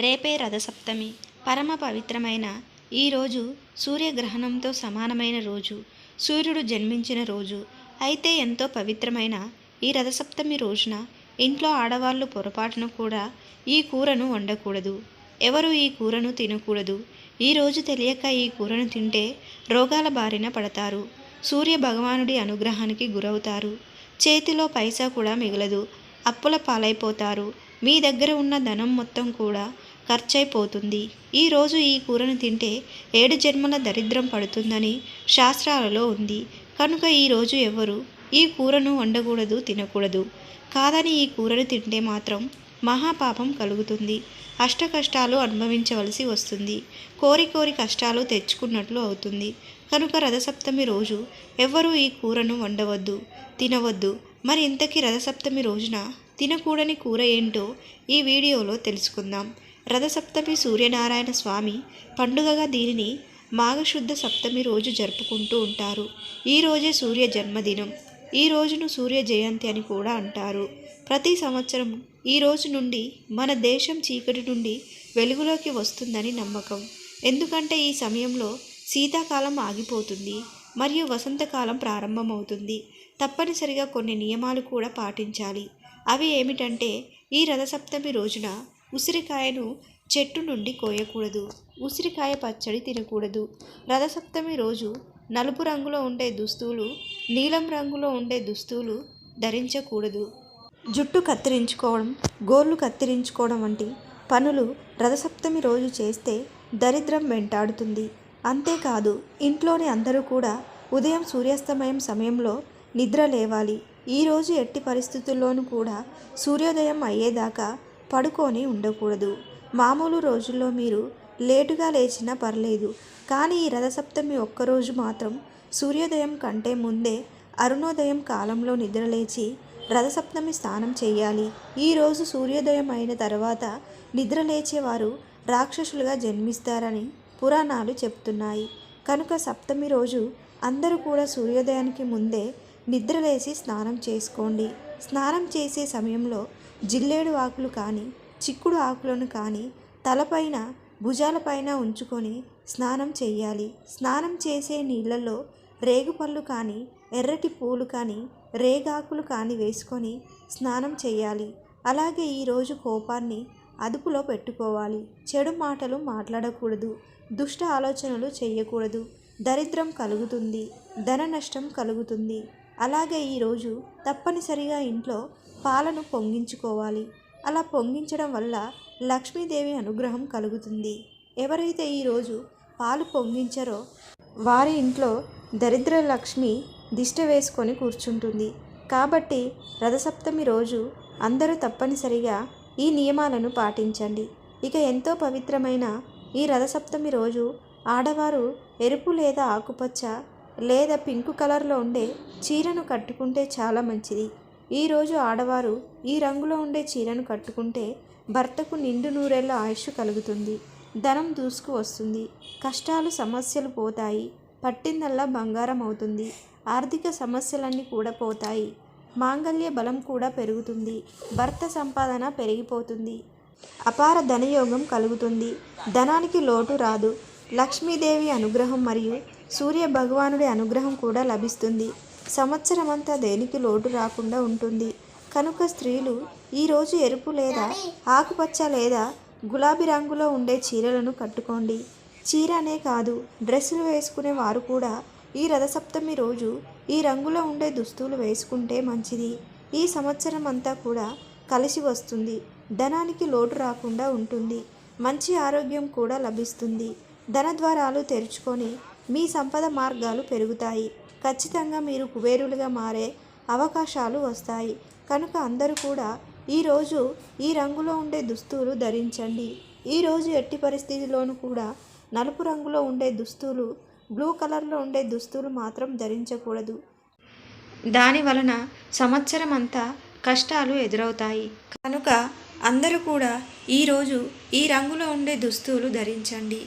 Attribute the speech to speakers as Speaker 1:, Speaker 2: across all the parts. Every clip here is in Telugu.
Speaker 1: రేపే రథసప్తమి. పరమ పవిత్రమైన ఈ రోజు సూర్యగ్రహణంతో సమానమైన రోజు. సూర్యుడు జన్మించిన రోజు. అయితే ఎంతో పవిత్రమైన ఈ రథసప్తమి రోజున ఇంట్లో ఆడవాళ్ళు పొరపాటున కూడా ఈ కూరను వండకూడదు. ఎవరు ఈ కూరను తినకూడదు? ఈ రోజు తెలియక ఈ కూరను తింటే రోగాల బారిన పడతారు. సూర్య భగవానుడి అనుగ్రహానికి గురవుతారు. చేతిలో పైసా కూడా మిగలదు. అప్పుల పాలైపోతారు. మీ దగ్గర ఉన్న ధనం మొత్తం కూడా ఖర్చయిపోతుంది ఈరోజు ఈ కూరను తింటే ఏడు జన్మల దరిద్రం పడుతుందని శాస్త్రాలలో ఉంది. కనుక ఈరోజు ఎవరు ఈ కూరను వండకూడదు తినకూడదు? కాదని ఈ కూరను తింటే మాత్రం మహాపాపం కలుగుతుంది. అష్ట కష్టాలు అనుభవించవలసి వస్తుంది. కోరి కోరి కష్టాలు తెచ్చుకున్నట్లు అవుతుంది. కనుక రథసప్తమి రోజు ఎవ్వరూ ఈ కూరను వండవద్దు తినవద్దు. మరి ఇంతకీ రథసప్తమి రోజున తినకూడని కూర ఏంటో ఈ వీడియోలో తెలుసుకుందాం. రథసప్తమి సూర్యనారాయణ స్వామి పండుగగా దీనిని మాఘశుద్ధ సప్తమి రోజు జరుపుకుంటూ ఉంటారు. ఈరోజే సూర్య జన్మదినం. ఈ రోజును సూర్య జయంతి అని కూడా అంటారు. ప్రతి సంవత్సరం ఈ రోజు నుండి మన దేశం చీకటి నుండి వెలుగులోకి వస్తుందని నమ్మకం. ఎందుకంటే ఈ సమయంలో శీతాకాలం ఆగిపోతుంది మరియు వసంతకాలం ప్రారంభమవుతుంది. తప్పనిసరిగా కొన్ని నియమాలు కూడా పాటించాలి. అవి ఏమిటంటే ఈ రథసప్తమి రోజున ఉసిరికాయను చెట్టు నుండి కోయకూడదు. ఉసిరికాయ పచ్చడి తినకూడదు. రథసప్తమి రోజు నలుపు రంగులో ఉండే దుస్తులు నీలం రంగులో ఉండే దుస్తులు ధరించకూడదు. జుట్టు కత్తిరించుకోవడం గోర్లు కత్తిరించుకోవడం వంటి పనులు రథసప్తమి రోజు చేస్తే దరిద్రం వెంటాడుతుంది. అంతేకాదు ఇంట్లోని అందరూ కూడా ఉదయం సూర్యాస్తమయం సమయంలో నిద్ర లేవాలి. ఈరోజు ఎట్టి పరిస్థితుల్లోనూ కూడా సూర్యోదయం అయ్యేదాకా పడుకొని ఉండకూడదు. మామూలు రోజుల్లో మీరు లేటుగా లేచినా పర్లేదు. కానీ ఈ రథసప్తమి ఒక్కరోజు మాత్రం సూర్యోదయం కంటే ముందే అరుణోదయం కాలంలో నిద్రలేచి రథసప్తమి స్నానం చేయాలి. ఈరోజు సూర్యోదయం అయిన తర్వాత నిద్రలేచేవారు రాక్షసులుగా జన్మిస్తారని పురాణాలు చెప్తున్నాయి. కనుక సప్తమి రోజు అందరూ కూడా సూర్యోదయానికి ముందే నిద్రలేసి స్నానం చేసుకోండి. స్నానం చేసే సమయంలో జిల్లేడు ఆకులు కానీ చిక్కుడు ఆకులను కానీ తలపైన భుజాలపైన ఉంచుకొని స్నానం చేయాలి. స్నానం చేసే నీళ్ళల్లో రేగుపళ్ళు కానీ ఎర్రటి పూలు కానీ రేగాకులు కానీ వేసుకొని స్నానం చేయాలి. అలాగే ఈరోజు కోపాన్ని అదుపులో పెట్టుకోవాలి. చెడు మాటలు మాట్లాడకూడదు. దుష్ట ఆలోచనలు చేయకూడదు. దరిద్రం కలుగుతుంది. ధన నష్టం కలుగుతుంది. అలాగే ఈరోజు తప్పనిసరిగా ఇంట్లో పాలను పొంగించుకోవాలి. అలా పొంగించడం వల్ల లక్ష్మీదేవి అనుగ్రహం కలుగుతుంది. ఎవరైతే ఈరోజు పాలు పొంగించరో వారి ఇంట్లో దరిద్ర లక్ష్మి దిష్ట వేసుకొని కూర్చుంటుంది. కాబట్టి రథసప్తమి రోజు అందరూ తప్పనిసరిగా ఈ నియమాలను పాటించండి. ఇక ఎంతో పవిత్రమైన ఈ రథసప్తమి రోజు ఆడవారు ఎరుపు లేదా ఆకుపచ్చ లేదా పింక్ కలర్లో ఉండే చీరను కట్టుకుంటే చాలా మంచిది. ఈరోజు ఆడవారు ఈ రంగులో ఉండే చీరను కట్టుకుంటే భర్తకు నిండు నూరేళ్ళ ఆయుష్ కలుగుతుంది. ధనం దూసుకు వస్తుంది. కష్టాలు సమస్యలు పోతాయి. పట్టిందల్లా బంగారం అవుతుంది. ఆర్థిక సమస్యలన్నీ కూడా పోతాయి. మాంగళ్య బలం కూడా పెరుగుతుంది. భర్త సంపాదన పెరిగిపోతుంది. అపార ధనయోగం కలుగుతుంది. ధనానికి లోటు రాదు. లక్ష్మీదేవి అనుగ్రహం మరియు సూర్య భగవానుడి అనుగ్రహం కూడా లభిస్తుంది. సంవత్సరమంతా దేనికి లోటు రాకుండా ఉంటుంది. కనుక స్త్రీలు ఈరోజు ఎరుపు లేదా ఆకుపచ్చ లేదా గులాబీ రంగులో ఉండే చీరలను కట్టుకోండి. చీర అనే కాదు డ్రెస్సులు వేసుకునే వారు కూడా ఈ రథసప్తమి రోజు ఈ రంగులో ఉండే దుస్తులు వేసుకుంటే మంచిది. ఈ సంవత్సరం అంతా కూడా కలిసి వస్తుంది. ధనానికి లోటు రాకుండా ఉంటుంది. మంచి ఆరోగ్యం కూడా లభిస్తుంది. ధన ద్వారాలు తెరుచుకొని మీ సంపద మార్గాలు పెరుగుతాయి. ఖచ్చితంగా మీరు కుబేరులుగా మారే అవకాశాలు వస్తాయి. కనుక అందరూ కూడా ఈరోజు ఈ రంగులో ఉండే దుస్తులు ధరించండి. ఈరోజు ఎట్టి పరిస్థితిలోనూ కూడా నలుపు రంగులో ఉండే దుస్తులు బ్లూ కలర్లో ఉండే దుస్తులు మాత్రం ధరించకూడదు. దాని వలన సంవత్సరం అంతా కష్టాలు ఎదురవుతాయి. కనుక అందరూ కూడా ఈరోజు ఈ రంగులో ఉండే దుస్తులు ధరించండి.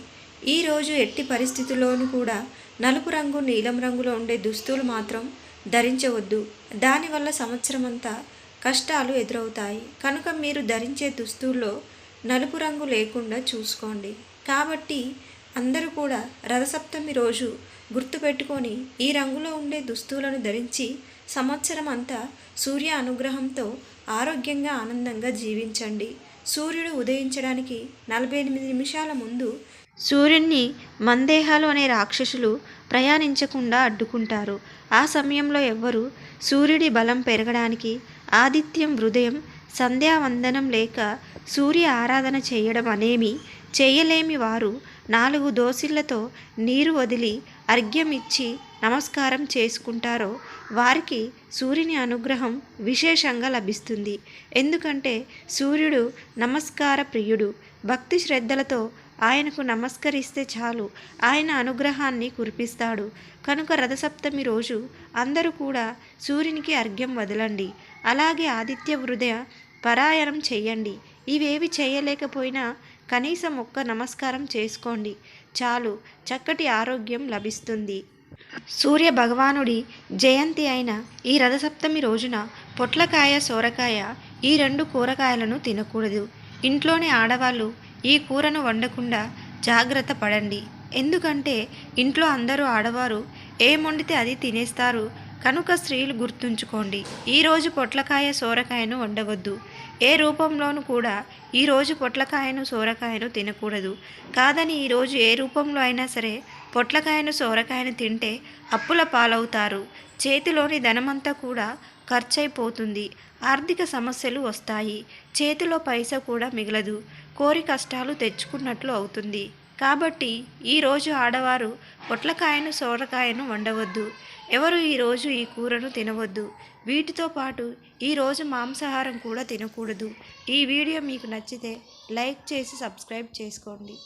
Speaker 1: ఈరోజు ఎట్టి పరిస్థితుల్లోనూ కూడా నలుపు రంగు నీలం రంగులో ఉండే దుస్తులు మాత్రం ధరించవద్దు. దానివల్ల సంవత్సరం అంతా కష్టాలు ఎదురవుతాయి. కనుక మీరు ధరించే దుస్తుల్లో నలుపు రంగు లేకుండా చూసుకోండి. కాబట్టి అందరూ కూడా రథసప్తమి రోజు గుర్తుపెట్టుకొని ఈ రంగులో ఉండే దుస్తులను ధరించి సంవత్సరం అంతా సూర్య అనుగ్రహంతో ఆరోగ్యంగా ఆనందంగా జీవించండి. సూర్యుడు ఉదయించడానికి నలభై ఎనిమిది నిమిషాల ముందు సూర్యున్ని మందేహాలు అనే రాక్షసులు ప్రయాణించకుండా అడ్డుకుంటారు. ఆ సమయంలో ఎవ్వరు సూర్యుడి బలం పెరగడానికి ఆదిత్యం హృదయం సంధ్యావందనం లేక సూర్య ఆరాధన చేయడం అనేమి చేయలేమి వారు నాలుగు దోసిళ్ళతో నీరు వదిలి అర్ఘ్యం ఇచ్చి నమస్కారం చేసుకుంటారో వారికి సూర్యుని అనుగ్రహం విశేషంగా లభిస్తుంది. ఎందుకంటే సూర్యుడు నమస్కార ప్రియుడు. భక్తి శ్రద్ధలతో ఆయనకు నమస్కరిస్తే చాలు. ఆయన అనుగ్రహాన్ని కురిపిస్తాడు. కనుక రథసప్తమి రోజు అందరూ కూడా సూర్యునికి అర్ఘ్యం వదలండి. అలాగే ఆదిత్య హృదయ పరాయణం చెయ్యండి ఇవేవి చేయలేకపోయినా కనీసం ఒక్క నమస్కారం చేసుకోండి. చాలు. చక్కటి ఆరోగ్యం లభిస్తుంది. సూర్య భగవానుడి జయంతి అయిన ఈ రథసప్తమి రోజున పొట్లకాయ సోరకాయ ఈ రెండు కూరగాయలను తినకూడదు. ఇంట్లోని ఆడవాళ్ళు ఈ కూరను వండకుండా జాగ్రత్త పడండి. ఎందుకంటే ఇంట్లో అందరూ ఆడవారు ఏం వండితే అది తినేస్తారు. కనుక స్త్రీలు గుర్తుంచుకోండి ఈరోజు పొట్లకాయ సోరకాయను వండవద్దు. ఏ రూపంలోనూ కూడా ఈరోజు పొట్లకాయను సోరకాయను తినకూడదు. కాదని ఈరోజు ఏ రూపంలో అయినా సరే పొట్లకాయను సోరకాయను తింటే అప్పుల పాలవుతారు. చేతిలోని ధనమంతా కూడా ఖర్చయిపోతుంది ఆర్థిక సమస్యలు వస్తాయి. చేతిలో పైస కూడా మిగలదు. కోరి కష్టాలు తెచ్చుకున్నట్లు అవుతుంది. కాబట్టి ఈరోజు ఆడవారు పొట్లకాయను సోరకాయను వండవద్దు. ఎవరు ఈరోజు ఈ కూరను తినవద్దు? వీటితో పాటు ఈరోజు మాంసాహారం కూడా తినకూడదు. ఈ వీడియో మీకు నచ్చితే లైక్ చేసి సబ్స్క్రైబ్ చేసుకోండి.